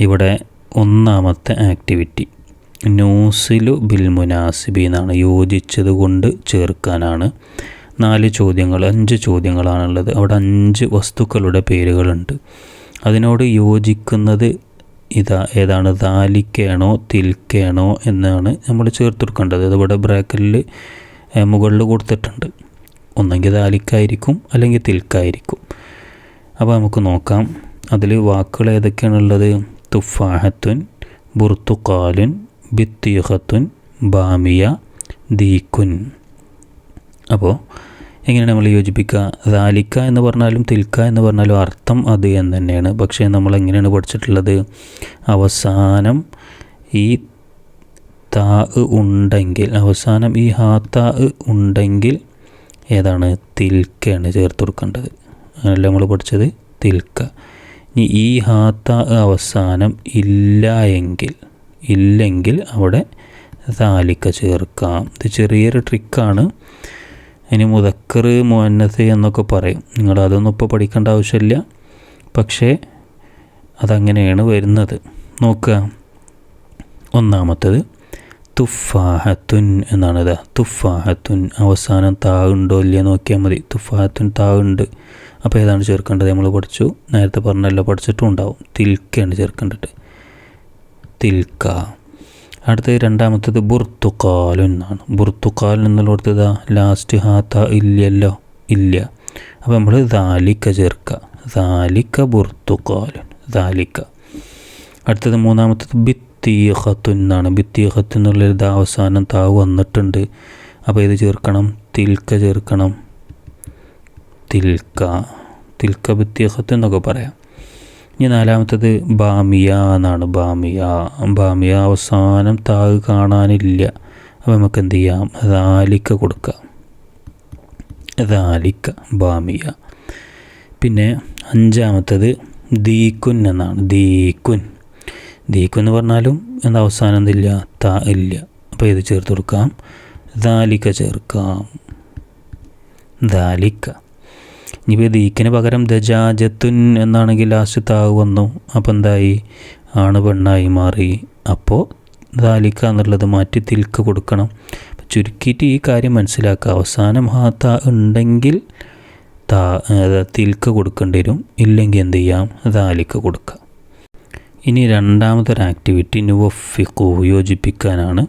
ഇവിടെ ഒന്നാമത്തെ activity. ന്യൂസിലു bill മുനാസിബി എന്നാണ് യോജിച്ചത് കൊണ്ട് ചേർക്കാനാണ്. നാല് ചോദ്യങ്ങൾ അഞ്ച് ചോദ്യങ്ങളാണുള്ളത്. അവിടെ അഞ്ച് വസ്തുക്കളുടെ പേരുകളുണ്ട്. അതിനോട് യോജിക്കുന്നത് ഇതാ ഏതാണ്? ദാലിക്കയാണോ തിൽക്കയാണോ എന്നാണ് നമ്മൾ ചേർത്ത് കൊടുക്കേണ്ടത് അതിവിടെ ബ്രാക്കറ്റിൽ മുകളിൽ കൊടുത്തിട്ടുണ്ട്. ഒന്നെങ്കിൽ ദാലിക്കായിരിക്കും അല്ലെങ്കിൽ തിൽക്കായിരിക്കും. അപ്പോൾ നമുക്ക് നോക്കാം. അതിൽ വാക്കുകൾ ഏതൊക്കെയാണുള്ളത്? തുഫാഹത്തുൻ ബുർത്തുക്കാലുൻ ബിത്തീഹത്തുൻ ബാമിയ ദീക്കുൻ അപ്പോൾ എങ്ങനെ നമ്മൾ യോജിപ്പിക്കുക? ദാലിക്ക എന്ന് പറഞ്ഞാലും തിൽക്ക എന്ന് പറഞ്ഞാലും അർത്ഥം അത് എന്ന് തന്നെയാണ്. പക്ഷേ നമ്മൾ എങ്ങനെയാണ് പഠിച്ചിട്ടുള്ളത്? അവസാനം ഈ താ ഉണ്ടെങ്കിൽ അവസാനം ഈ ഹാ താ ഉണ്ടെങ്കിൽ ഏതാണ്? തിൽക്കയാണ് ചേർത്ത് കൊടുക്കേണ്ടത്. അങ്ങനെയല്ല നമ്മൾ പഠിച്ചത്? തിൽക്ക. ഇനി ഈ ഹാത്ത അവസാനം ഇല്ല എങ്കിൽ ഇല്ലെങ്കിൽ അവിടെ താലിക്ക ചേർക്കാം. ഇത് ചെറിയൊരു ട്രിക്കാണ് ഇനി മുതക്കർ മുന്നത്ത് എന്നൊക്കെ പറയും. നിങ്ങളതൊന്നും ഇപ്പോൾ പഠിക്കേണ്ട ആവശ്യമില്ല. പക്ഷേ അതങ്ങനെയാണ് വരുന്നത്. നോക്കുക. ഒന്നാമത്തത് തുഫാഹത്തുൻ എന്നാണ് ഇതാ തുഫാഹത്തുൻ അവസാനം താവുണ്ടോ ഇല്ലയോ നോക്കിയാൽ മതി. തുഫാഹത്തുൻ താവുണ്ട് അപ്പോൾ ഏതാണ് ചേർക്കേണ്ടത്? നമ്മൾ പഠിച്ചു. നേരത്തെ പറഞ്ഞല്ലോ പഠിച്ചിട്ടും ഉണ്ടാവും തിൽക്കയാണ് ചേർക്കേണ്ടത്. തിൽക്ക. അടുത്തത് രണ്ടാമത്തത് ബുർത്തുക്കാലുൻ എന്നാണ്. ബുർത്തുക്കാൽ എന്നുള്ള ഇതാ ലാസ്റ്റ് ഹാത്ത ഇല്ലല്ലോ ഇല്ല. അപ്പോൾ നമ്മൾ ദാലിക്ക ചേർക്കുക ദാലിക്ക ബുർത്തുക്കാലുൻ ദാലിക്ക. അടുത്തത് മൂന്നാമത്തത് ബിത്തീഹത്തുൻ എന്നാണ് ബിത്തീഹത്ത് എന്നുള്ളത് അവസാനം താവ് വന്നിട്ടുണ്ട്. അപ്പോൾ ഇത് ചേർക്കണം. തിൽക്ക ചേർക്കണം. തിൽക്ക. തിൽക്ക ബിത്തീഹത്ത് എന്നൊക്കെ പറയാം. ഇനി നാലാമത്തത് ബാമിയ എന്നാണ്. ബാമിയ. ബാമിയ അവസാനം താവ് കാണാനില്ല. അപ്പോൾ നമുക്ക് എന്ത് ചെയ്യാം? ദാലിക്ക കൊടുക്കാം. ദാലിക്ക ബാമിയ. പിന്നെ അഞ്ചാമത്തത് ദീക്കുൻ എന്നാണ്. ദീക്കുൻ. ദീക്കു എന്ന് പറഞ്ഞാലും എന്താ അവസാനം എന്തില്ല ത ഇല്ല. അപ്പോൾ ഇത് ചേർത്ത് കൊടുക്കാം. ദാലിക്ക ചേർക്കാം. ദാലിക്ക. ഇനിയിപ്പോൾ ദീക്കിന് പകരം ദജാജത്തുൻ എന്നാണെങ്കിൽ ലാസ്റ്റ് താവ് വന്നു. അപ്പോൾ എന്തായി? ആണ് പെണ്ണായി മാറി. അപ്പോൾ ദാലിക്ക എന്നുള്ളത് മാറ്റി തിൽക്ക് കൊടുക്കണം. ചുരുക്കിയിട്ട് ഈ കാര്യം മനസ്സിലാക്കുക. അവസാനം ആ ത ഉണ്ടെങ്കിൽ താ തിൽക്ക് കൊടുക്കേണ്ടി വരും. ഇല്ലെങ്കിൽ എന്ത് ചെയ്യാം? ദാലിക്ക കൊടുക്കാം. ഇനി രണ്ടാമതൊരു ആക്ടിവിറ്റി നുവഫിക്കു യോജിപ്പിക്കാനാണ്.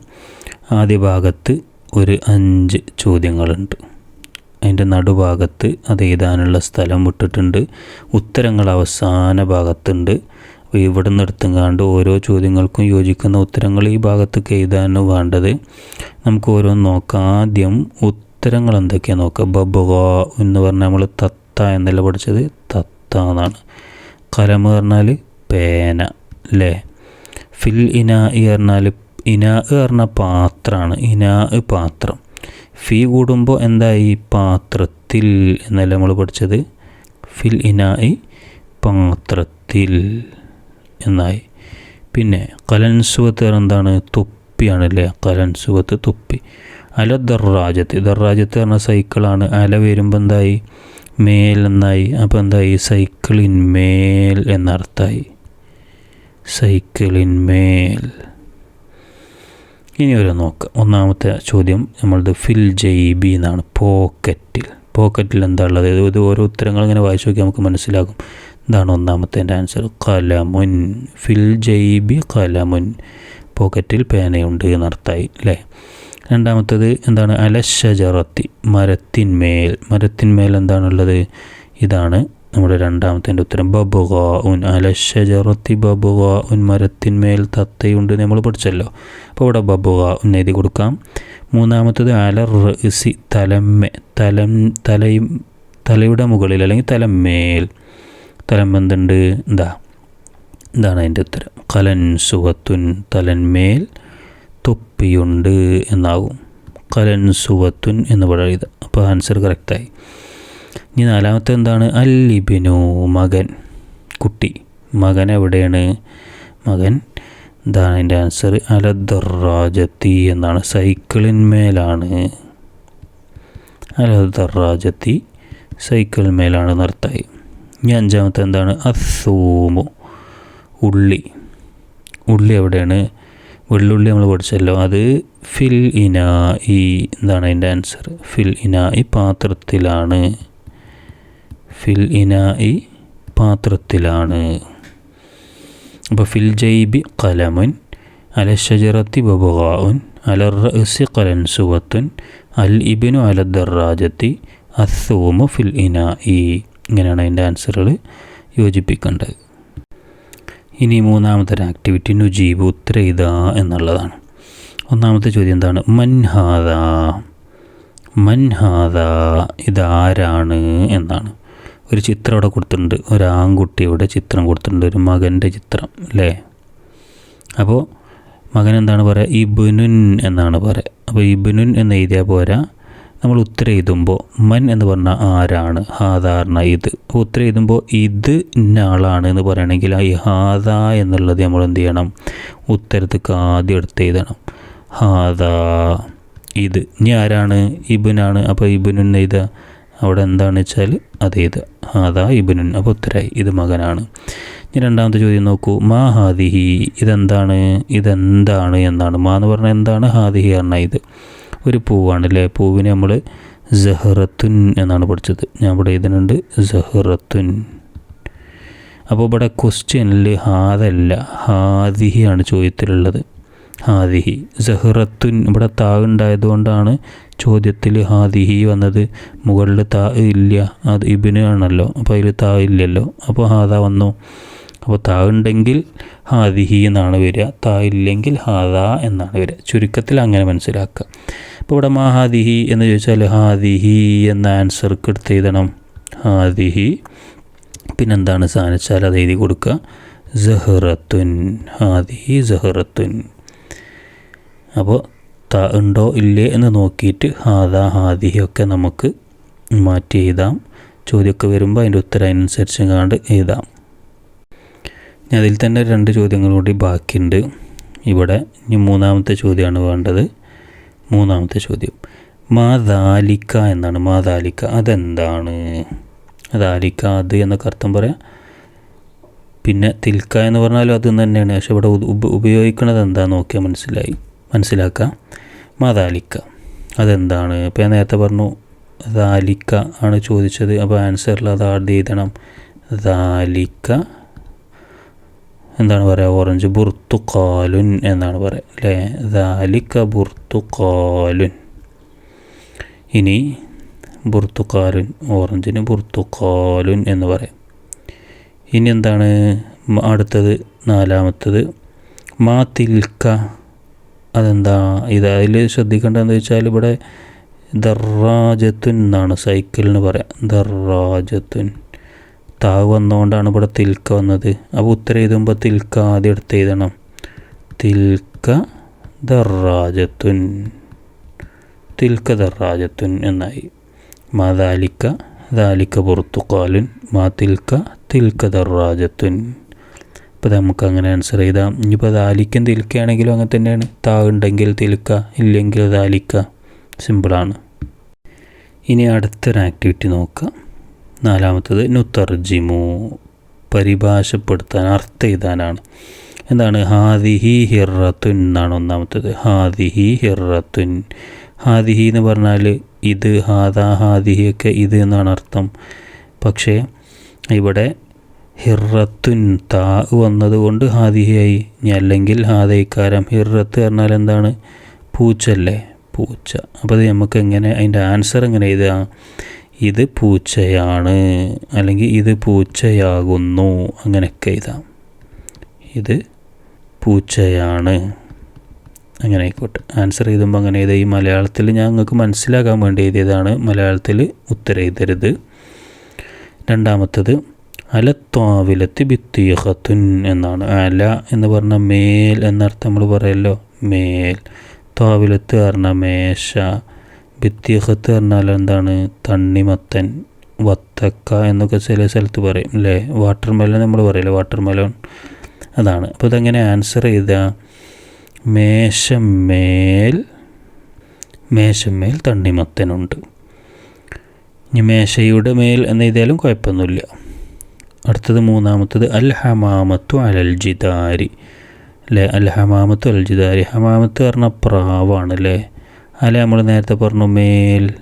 ആദ്യ ഭാഗത്ത് ഒരു അഞ്ച് ചോദ്യങ്ങളുണ്ട്. അതിന്റെ നടുഭാഗത്ത് അത് എഴുതാനുള്ള സ്ഥലം വിട്ടിട്ടുണ്ട്. ഉത്തരങ്ങൾ അവസാന ഭാഗത്തുണ്ട്. അപ്പോൾ ഇവിടെ നിന്ന് എടുത്തുങ്ങാണ്ട് ഓരോ ചോദ്യങ്ങൾക്കും യോജിക്കുന്ന ഉത്തരങ്ങൾ ഈ ഭാഗത്തേക്ക് എഴുതാനാണ് വേണ്ടത്. നമുക്ക് ഓരോന്ന് നോക്കാം. ആദ്യം ഉത്തരങ്ങൾ എന്തൊക്കെയാണ് നോക്കുക. ബബുക എന്ന് പറഞ്ഞാൽ നമ്മൾ തത്ത എന്നല്ല പഠിച്ചത്? തത്ത എന്നാണ്. കലം പറഞ്ഞാൽ പേന. അല്ലേ ഫിൽ ഇന പറഞ്ഞാൽ ഇന പറഞ്ഞ പാത്രമാണ് ഇന പാത്രം. ഫീ കൂടുമ്പോൾ എന്തായി? പാത്രത്തിൽ എന്നല്ല നമ്മൾ പഠിച്ചത്? ഫിൽ ഇനായി പാത്രത്തിൽ എന്നായി. പിന്നെ കലൻസുവത്ത് എന്താണ്? തൊപ്പിയാണല്ലേ കലൻസുവത്ത് തൊപ്പി. അല ദർറാജത്ത്. ദർറാജത്ത് പറഞ്ഞ സൈക്കിളാണ്. അല വരുമ്പോൾ എന്തായി? മേൽ എന്നായി. അപ്പോൾ എന്തായി? സൈക്കിളിന്മേൽ എന്നർത്ഥമായി. സൈക്കിളിന്മേൽ ഇനി ഒരു നോക്കാം. ഒന്നാമത്തെ ചോദ്യം നമ്മളത് ഫിൽ ജൈബി എന്നാണ്. പോക്കറ്റിൽ. പോക്കറ്റിൽ എന്താ ഉള്ളത്? ഇത് ഓരോ ഉത്തരങ്ങൾ ഇങ്ങനെ വായിച്ചു നോക്കി നമുക്ക് മനസ്സിലാകും. ഇതാണ് ഒന്നാമത്തെ എന്റെ ആൻസർ. കലമുൻ. ഫിൽ ജൈബി കലമുൻ. പോക്കറ്റിൽ പേനയുണ്ട് എന്നർത്ഥമായി അല്ലേ? രണ്ടാമത്തത് എന്താണ്? അലശജറത്തി മരത്തിന്മേൽ മരത്തിന്മേൽ എന്താണുള്ളത്? ഇതാണ് നമ്മുടെ രണ്ടാമത്തെ ഉത്തരം ബബുക ഉൻ അലഷജറത്തി ബബുക ഉൻ മരത്തിന്മേൽ തത്തയുണ്ട്. നമ്മൾ പഠിച്ചല്ലോ. അപ്പോൾ ഇവിടെ ബബുക ഉൻ എഴുതി കൊടുക്കാം. മൂന്നാമത്തത് അല റസി തലമ്മ തലം തലയും തലയുടെ മുകളിൽ അല്ലെങ്കിൽ തലമേൽ തലം എന്താ? എന്താണ് അതിന്റെ ഉത്തരം. കലൻ സുവത്തുൻ തലന്മേൽ തൊപ്പിയുണ്ട് എന്നാകും. കലൻ സുവത്തുൻ എന്ന് പറയുക അപ്പോൾ ആൻസർ കറക്റ്റായി. ഇനി നാലാമത്തെ എന്താണ്? അല്ലിബിനു മകൻ. കുട്ടി. മകൻ എവിടെയാണ്? മകൻ എന്താണ് അതിന്റെ ആൻസർ അലദറാജത്തി എന്നാണ്. സൈക്കിളിന്മേലാണ്. അലദറാജത്തി സൈക്കിളിന്മേലാണ് നിർത്തായി. ഇനി അഞ്ചാമത്തെ എന്താണ്? അസൂമു ഉള്ളി. ഉള്ളി എവിടെയാണ്? വെള്ളുള്ളി നമ്മൾ പഠിച്ചല്ലോ. അത് ഫിൽ ഇന ഈ എന്താണ് അതിന്റെ ആൻസർ ഫിൽ ഇന ഈ പാത്രത്തിലാണ്. ഫിൽ ഇനായി പാത്രത്തിലാണ്. അപ്പോൾ ഫിൽ ജൈബി കലമുൻ അല ഷജറത്തി ബബുഗാഉൻ അല റഅസി കലൻ സുവത്തുൻ അൽ ഇബിനു അല ദറാജത്തി അസൂമു ഫിൽ ഇനായി ഇങ്ങനെയാണ് അതിന്റെ ആൻസറുകൾ യോജിപ്പിക്കേണ്ടത്. ഇനി മൂന്നാമത്തെ ഒരു ആക്ടിവിറ്റി നുജീബ് ഉത്ര ഇതാ എന്നുള്ളതാണ്. ഒന്നാമത്തെ ചോദ്യം എന്താണ്? മൻഹാദ മൻഹാദ ഇതാരാണ് എന്നാണ്. ഒരു ചിത്രം അവിടെ കൊടുത്തിട്ടുണ്ട്. ഒരു ആൺകുട്ടിയുടെ ചിത്രം കൊടുത്തിട്ടുണ്ട്. ഒരു മകന്റെ ചിത്രം അല്ലേ? അപ്പോൾ മകൻ എന്താണ് പറയുക? ഇബുനുൻ എന്നാണ് പറയുക. അപ്പോൾ ഇബുനുൻ എന്ന് എഴുതിയാൽ പോരാ നമ്മൾ ഉത്തരം എഴുതുമ്പോൾ മൻ എന്ന് പറഞ്ഞാൽ ആരാണ്? ഹാദാറിന ഇത്. ഉത്തരം എഴുതുമ്പോൾ ഇത് ഇന്ന ആളാണ് എന്ന് പറയുകയാണെങ്കിൽ ഈ ഹാദ എന്നുള്ളത് നമ്മൾ എന്ത് ചെയ്യണം? ഉത്തരത്തേക്ക് ആദ്യം എടുത്ത് എഴുതണം. ഹാദ ഇത്. ഇനി ആരാണ്? ഇബുനാണ്. അപ്പോൾ ഇബുനുൻ എഴുതുക. അവിടെ എന്താണെന്ന് വെച്ചാൽ അത് എഴുതുക ഹാദ ഇബുനുൻ അപ്പോൾ ഉത്തരായി ഇത് മകനാണ്. ഇനി രണ്ടാമത്തെ ചോദ്യം നോക്കൂ. മാ ഹാദിഹി ഇതെന്താണ്? ഇതെന്താണ് എന്നാണ്. മാ എന്ന് പറഞ്ഞാൽ എന്താണ് ഹാദിഹി പറഞ്ഞാൽ ഇത്? ഒരു പൂവാണ് അല്ലേ? പൂവിനെ നമ്മൾ ജഹറത്തുൻ എന്നാണ് പഠിച്ചത്. ഞാൻ ഇവിടെ ഇതിനുണ്ട് ജഹറത്തുൻ അപ്പോൾ ഇവിടെ ക്വസ്റ്റ്യനിൽ ഹാദല്ല ഹാദിഹിയാണ് ചോദ്യത്തിലുള്ളത്. ഹാദിഹി. സഹ്റത്തുൻ ഇവിടെ താ ഉണ്ടായതുകൊണ്ടാണ് ചോദ്യത്തിൽ ഹാദിഹി വന്നത്. മുകളിൽ താ ഇല്ല. അത് ഇബിന് ആണല്ലോ. അപ്പോൾ അതിൽ താ ഇല്ലല്ലോ. അപ്പോൾ ഹാദ വന്നു. അപ്പോൾ താ ഉണ്ടെങ്കിൽ ഹാദിഹി എന്നാണ് വരിക. താ ഇല്ലെങ്കിൽ ഹാദ എന്നാണ് വരിക. ചുരുക്കത്തിൽ അങ്ങനെ മനസ്സിലാക്കുക. അപ്പോൾ ഇവിടെ മാ ഹാദിഹി എന്ന് ചോദിച്ചാൽ ഹാദിഹി എന്ന ആൻസർ എടുത്ത് എഴുതണം. ഹാദിഹി. പിന്നെന്താണ് സാധിച്ചാൽ അത് എഴുതി കൊടുക്കുക. ജഹ്റത്തുൻ ഹാദിഹി ജഹറത്തുൻ അപ്പോൾ ത ഉണ്ടോ ഇല്ലേ എന്ന് നോക്കിയിട്ട് ഹാദ ഹാദിയൊക്കെ നമുക്ക് മാറ്റി എഴുതാം. ചോദ്യമൊക്കെ വരുമ്പോൾ അതിന്റെ ഉത്തരം അതിനനുസരിച്ച് കണ്ട് എഴുതാം. ഇനി അതിൽ തന്നെ രണ്ട് ചോദ്യങ്ങൾ കൂടി ബാക്കിയുണ്ട്. ഇവിടെ ഇനി മൂന്നാമത്തെ ചോദ്യമാണ് വേണ്ടത്. മൂന്നാമത്തെ ചോദ്യം. മാതാലിക്ക എന്നാണ്. മാതാലിക്ക അതെന്താണ്? ദാലിക്ക അത് എന്നൊക്കെ അർത്ഥം പറയാം. പിന്നെ തിൽക്ക എന്ന് പറഞ്ഞാലും അത് തന്നെയാണ്. പക്ഷെ ഇവിടെ ഉപ ഉപയോഗിക്കുന്നത് എന്താ നോക്കിയാൽ മനസ്സിലായി. മനസ്സിലാക്കുക മാതാലിക്ക അതെന്താണ്? ഇപ്പോൾ ഞാൻ നേരത്തെ പറഞ്ഞു ദാലിക്ക ആണ് ചോദിച്ചത്. അപ്പോൾ ആൻസറിൽ അത് ആഡ് എഴുതണം ദാലിക്ക. എന്താണ് പറയുക ഓറഞ്ച് ബുർത്തുക്കാലുൻ എന്നാണ് പറയുക അല്ലേ? ദാലിക്ക ബുർത്തുക്കാലുൻ ഇനി ബുർത്തുക്കാലുൻ ഓറഞ്ചിന് ബുർത്തുക്കാലുൻ എന്ന് പറയാം. ഇനി എന്താണ്? അടുത്തത് നാലാമത്തത് മാ തിൽക്ക അതെന്താ? ഇത് അതിൽ ശ്രദ്ധിക്കേണ്ടതെന്ന് വെച്ചാൽ ഇവിടെ ദറാജത്തുൻ എന്നാണ് സൈക്കിളിന് പറയാം. ദറാജത്തുൻ താവ് വന്നുകൊണ്ടാണ് ഇവിടെ തിൽക്ക വന്നത്. അപ്പോൾ ഉത്തരം എഴുതുമ്പോൾ തിൽക്ക ആദ്യം എടുത്ത് എഴുതണം. തിൽക്ക ദറാജത്തുൻ തിൽക്ക ദറാജത്തുൻ എന്നായി. മാ ദാലിക്ക ദാലിക്ക പുറത്തുക്കാലുൻ. മാ തിൽക്ക തിൽക്ക ദറാജത്തുൻ ഇപ്പോൾ നമുക്ക് അങ്ങനെ ആൻസർ ചെയ്താൽ ഇനിയിപ്പോൾ ദാലിക്കും തിൽക്കയാണെങ്കിലും അങ്ങനെ തന്നെയാണ്. താ ഉണ്ടെങ്കിൽ തിൽക്ക ഇല്ലെങ്കിൽ ദാലിക്ക സിമ്പിളാണ് ഇനി അടുത്തൊരു ആക്ടിവിറ്റി നോക്കുക നാലാമത്തത് നുത്തർജിമു. പരിഭാഷപ്പെടുത്താൻ അർത്ഥ എഴുതാനാണ് എന്താണ്? ഹാദിഹി ഹിറത്തുൻ എന്നാണ് ഒന്നാമത്തത്. ഹാദിഹി ഹിറത്തുൻ. ഹാദിഹി എന്ന് പറഞ്ഞാൽ ഇത് ഹാദാ ഹാദിഹി ഒക്കെ ഇത് എന്നാണ് അർത്ഥം. പക്ഷേ ഇവിടെ ഹിറത്തുൻ താ വന്നതുകൊണ്ട് ഹാദിഹയായി. അല്ലെങ്കിൽ ഹാദയിക്കാരം. ഹിറത്ത് പറഞ്ഞാൽ എന്താണ്? പൂച്ചല്ലേ? പൂച്ച. അപ്പോൾ അത് നമുക്ക് എങ്ങനെ അതിന്റെ ആൻസർ എങ്ങനെ എഴുതുക? ഇത് പൂച്ചയാണ്. അല്ലെങ്കിൽ ഇത് പൂച്ചയാകുന്നു. അങ്ങനെയൊക്കെ എഴുതാം. ഇത് പൂച്ചയാണ്. അങ്ങനെ ആയിക്കോട്ടെ. ആൻസർ എഴുതുമ്പോൾ അങ്ങനെ എഴുതുക. ഈ മലയാളത്തിൽ നിങ്ങൾക്ക് മനസ്സിലാക്കാൻ വേണ്ടി എഴുതിയതാണ്. മലയാളത്തിൽ ഉത്തരം എഴുതരുത്. രണ്ടാമത്തത് അലത്വാവിലത്ത് ബിത്തീഹത്തുൻ എന്നാണ്. അല എന്ന് പറഞ്ഞാൽ മേൽ എന്നർത്ഥം നമ്മൾ പറയല്ലോ. മേൽ. ത്വാവിലത്ത് പറഞ്ഞ മേശ. ബിത്തീഹത്ത് പറഞ്ഞാൽ എന്താണ്? തണ്ണിമത്തൻ വത്തക്ക എന്നൊക്കെ ചില സ്ഥലത്ത് പറയും അല്ലേ? വാട്ടർ മെലൺ നമ്മൾ പറയില്ലേ? വാട്ടർ മെലൺ അതാണ്. അപ്പോൾ ഇതെങ്ങനെ ആൻസർ ചെയ്താൽ മേശമേൽ മേശമേൽ തണ്ണിമത്തനുണ്ട് ഇനി മേശയുടെ മേൽ എന്ന് എഴുതിയാലും കുഴപ്പമൊന്നുമില്ല. അടുത്തത് മൂന്നാമത്തത് അൽ ഹമാമത്തു അലൽ ജിദാരി. അല്ലേ അൽ ഹമാമത്തു അൽ ജിദാരി. ഹമാമത്ത് പറഞ്ഞ പ്രാവാണ് അല്ലേ? അല്ലെ നമ്മൾ നേരത്തെ പറഞ്ഞു മേൽ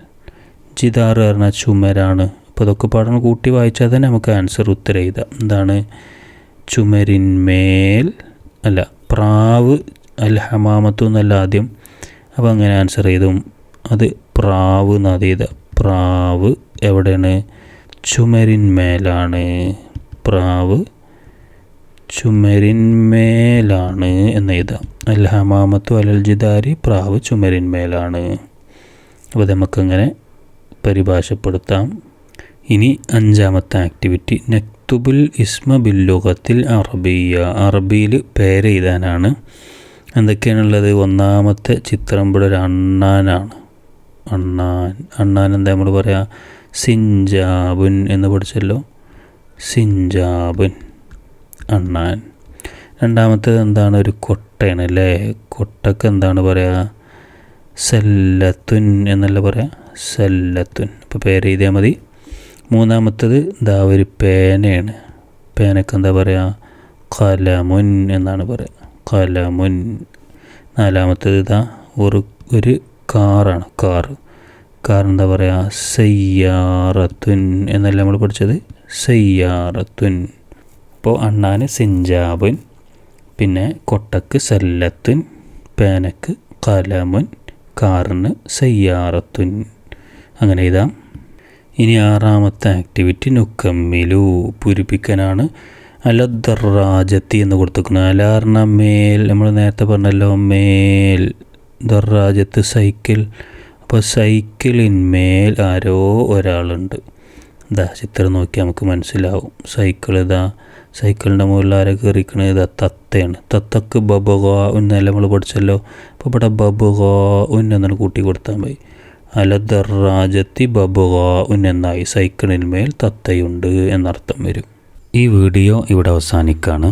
ജിദാർ പറഞ്ഞ ചുമരാണ്. അപ്പോൾ അതൊക്കെ പാടണം കൂട്ടി വായിച്ചാൽ തന്നെ നമുക്ക് ആൻസർ ഉത്തരം എഴുതാം. എന്താണ്? ചുമരിന്മേൽ അല്ല പ്രാവ് അൽ ഹമാമത്തു എന്നല്ല ആദ്യം. അപ്പോൾ അങ്ങനെ ആൻസർ ചെയ്തും അത് പ്രാവ് എന്നാത് ചെയ്ത പ്രാവ് എവിടെയാണ്? ചുമരിന്മേലാണ് പ്രാവ് ചുമരിന്മേലാണ് എന്ന് എഴുതാം. അൽ ഹമാമത്തു അലൽ ജിദാരി പ്രാവ് ചുമരിന്മേലാണ്. അപ്പോൾ നമുക്കങ്ങനെ പരിഭാഷപ്പെടുത്താം. ഇനി അഞ്ചാമത്തെ ആക്ടിവിറ്റി നക്തുബുൽ ഇസ്മ ബില്ലുഖത്തിൽ അറബിയ. അറബിയിൽ പേരെഴുതാനാണ് എന്തൊക്കെയാണുള്ളത്? ഒന്നാമത്തെ ചിത്രം ഇവിടെ ഒരു അണ്ണാനാണ്. അണ്ണാൻ. അണ്ണാൻ എന്താ നമ്മൾ പറയുക സിഞ്ചാബുൻ എന്ന് പഠിച്ചല്ലോ. സിഞ്ചാബുൻ അണ്ണാൻ. രണ്ടാമത്തേത് എന്താണ് ഒരു കൊട്ടയാണ് അല്ലേ? കൊട്ടക്ക് എന്താണ് പറയുക സെല്ലത്തുൻ എന്നല്ല പറയാ? സെല്ലത്തുൻ. അപ്പോൾ പേര് എഴുതിയാൽ മതി. മൂന്നാമത്തത് ഇതാ ഒരു പേനയാണ്. പേനക്ക് എന്താ പറയുക കലമുൻ എന്നാണ് പറയുക കലമുൻ. നാലാമത്തത് ഇതാ ഒരു ഒരു കാറാണ് കാർ കാർ എന്താ പറയുക സയ്യാറത്തുൻ എന്നല്ല നമ്മൾ പഠിച്ചത്? സയ്യാറത്തുൻ. അപ്പോൾ അണ്ണാന് സിഞ്ചാബുൻ പിന്നെ കൊട്ടക്ക് സല്ലത്തുൻ പേനക്ക് കലമുൻ കാറിന് സയ്യാറത്തുൻ. അങ്ങനെ ഇതാ. ഇനി ആറാമത്തെ ആക്ടിവിറ്റി നുക്കമ്മിലു. പൂരിപ്പിക്കാനാണ് അലദറാജത്തി എന്ന് കൊടുത്തിരിക്കുന്നത് അലാറിന മേൽ നമ്മൾ നേരത്തെ പറഞ്ഞല്ലോ മേൽ. ദർറാജത്ത് സൈക്കിൾ. അപ്പോൾ സൈക്കിളിന്മേൽ ആരോ ഒരാളുണ്ട്. ഇതാ ചിത്രം നോക്കി നമുക്ക് മനസ്സിലാവും. സൈക്കിൾ ഇതാ സൈക്കിളിന്റെ മുകളിൽ ആരെ കയറിക്കണത് ഇതാ തത്തയാണ്. തത്തക്ക് ബബുഗോ എന്നല്ല നമ്മൾ പഠിച്ചല്ലോ? അപ്പോൾ ഇവിടെ ബബുഗോ ഉന്നെന്നാണ് കൂട്ടി കൊടുത്താൽ മതി അലദറാജത്തി ബബുഗോ എന്നായി. സൈക്കിളിന്മേൽ തത്തയുണ്ട് എന്നർത്ഥം വരും. ഈ വീഡിയോ ഇവിടെ അവസാനിക്കുകയാണ്